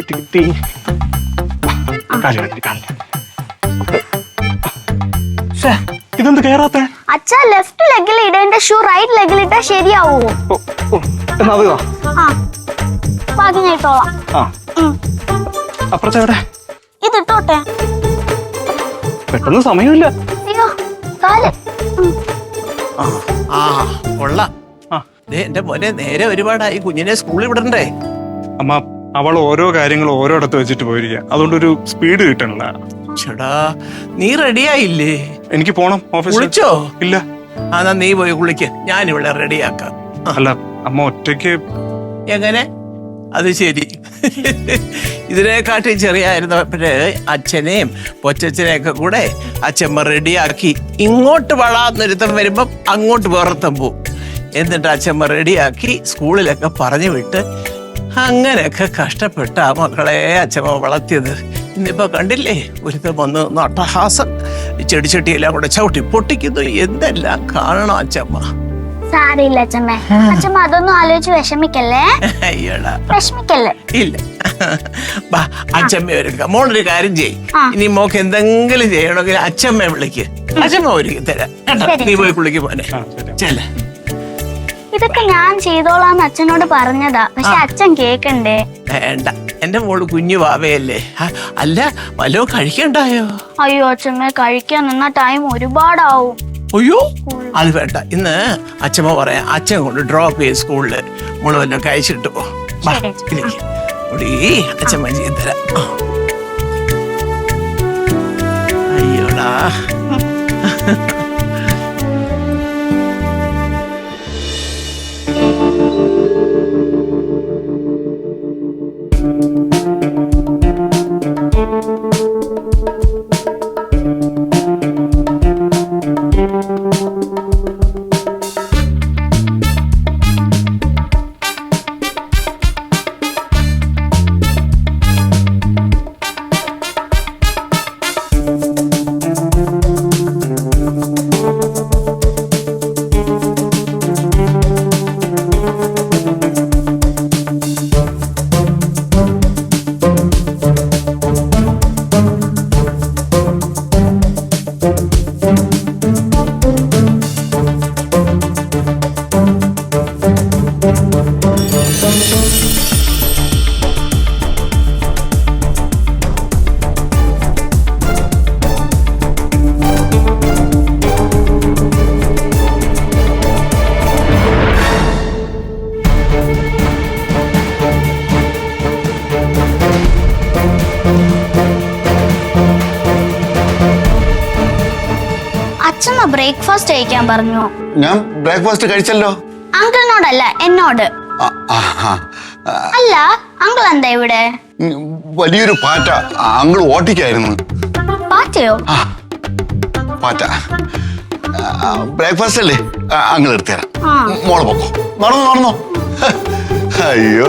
കിട്ടി. കിട്ടി ഇതെന്ത് കേറാത്ത അച്ഛ ലെഫ്റ്റ് ലെഗിൽ ഇടേണ്ട ഷൂ റൈറ്റ് ലെഗിൽ ഇട്ടാ ശരിയാവോ? എന്നാ അത് ആ ബാക്കി ഞാൻ ഇട്ടോളാം. ആ. അപ്പുറത്തെ എവിടെ? ഇത് ഇട്ടോട്ടെ? പെട്ടെന്ന് സമയമില്ല. അയ്യോ കാൽ. ആ കൊള്ളാം. ദേ, എന്റെ മോനെ നേരെ ഒരുപാടായി. കുഞ്ഞിനെ സ്കൂളിൽ വിടണ്ടേ? അമ്മ അവൾ ഓരോ കാര്യങ്ങൾ ഓരോടത്ത് വെച്ചിട്ട് പോയിരിക്കുക അതുകൊണ്ടൊരു സ്പീഡ് കിട്ടണില്ല. ചേടാ നീ റെഡിയായില്ലേ എനിക്ക് പോണം ഓഫീസിൽ കുളിച്ചോ? ഇല്ല. എന്നാ നീ പോയി കുളിക്ക്. ഞാൻ ഇവിടെ റെഡിയാക്കാം അല്ല അമ്മ ഒറ്റയ്ക്ക് എങ്ങനെ? അത് ശരി. ഇതിനെക്കാട്ടി ചെറിയായിരുന്ന അച്ഛനെയും പൊച്ചച്ഛനെയൊക്കെ കൂടെ അച്ഛമ്മ റെഡിയാക്കി ഇങ്ങോട്ട് വളാന്നൊരുത്തം വരുമ്പം അങ്ങോട്ട് വേറത്തം പോവും. എന്നിട്ട് അച്ഛമ്മ റെഡിയാക്കി സ്കൂളിലൊക്കെ പറഞ്ഞു വിട്ട് അങ്ങനെയൊക്കെ കഷ്ടപ്പെട്ട ആ മക്കളെ അച്ഛമ്മ വളർത്തിയത്. ഇന്നിപ്പോ കണ്ടില്ലേ? ഒരുത്തം വന്ന് നട്ടഹാസം ചെടിച്ചട്ടിയെല്ലാം കൂടെ ചവിട്ടി പൊട്ടിക്കുന്നു. എന്തെല്ലാം കാണണം അച്ഛമ്മ? സാരമില്ല അച്ഛമ്മേ. അച്ഛമ്മ അതൊന്നും ആലോചിച്ച് വിഷമിക്കല്ലേ? അയ്യടാ വിഷമിക്കല്ലേ? ഇല്ല. ബാ അച്ഛമ്മ ഒരുക്ക മോളൊരു കാര്യം ചെയ് ഇനി മോക്ക് എന്തെങ്കിലും ചെയ്യണമെങ്കിൽ അച്ഛമ്മ വിളിക്ക്. അച്ഛമ്മ ഒരുക്കി തരാം. കേട്ടോ? നീ പോയി കുളിക്ക് പോനെ ചെല്ലേ. ഇതൊക്കെ ഞാൻ ചെയ്തോളാന്ന് അച്ഛനോട് പറഞ്ഞതാ. പക്ഷെ അച്ഛൻ കേക്കണ്ടേ? വേണ്ട. എന്റെ മോൾ കുഞ്ഞു വാവയല്ലേ. അല്ല വല്ലോ കഴിക്കണ്ടായോ? അയ്യോ അച്ഛമ്മ കഴിക്കാൻ നിന്ന ടൈം ഒരുപാടാവും. അയ്യോ അത് വേണ്ട. ഇന്ന് അച്ഛമ്മ പറയാം അച്ഛൻ കൊണ്ട് ഡ്രോപ്പ് ചെയ്ത് സ്കൂളിൽ മോൾ വല്ല കഴിച്ചിട്ട് പോ. അച്ഛമ്മ. ചെയ്ത് തരാം. അയ്യോടാ. അച്ഛമ്മ ബ്രേക്ക്ഫാസ്റ്റ് കഴിക്കാൻ പറഞ്ഞു? ഞാൻ ബ്രേക്ക്ഫാസ്റ്റ് കഴിച്ചല്ലോ. അങ്കിളിനോടല്ല എന്നോട്. അല്ല അങ്കിൾ എന്താ ഇവിടെ? വലിയൊരു പാറ്റ. അങ്കിൾ ഓട്ടിക്കായിരുന്നു. പാറ്റയോ? പാറ്റ. ബ്രേക്ക്ഫാസ്റ്റ് അല്ലേ? അങ്കിൾ എടുത്തു തരാം. മോളെ പൊക്കോ. നടന്നോ നടന്നോ. അയ്യോ.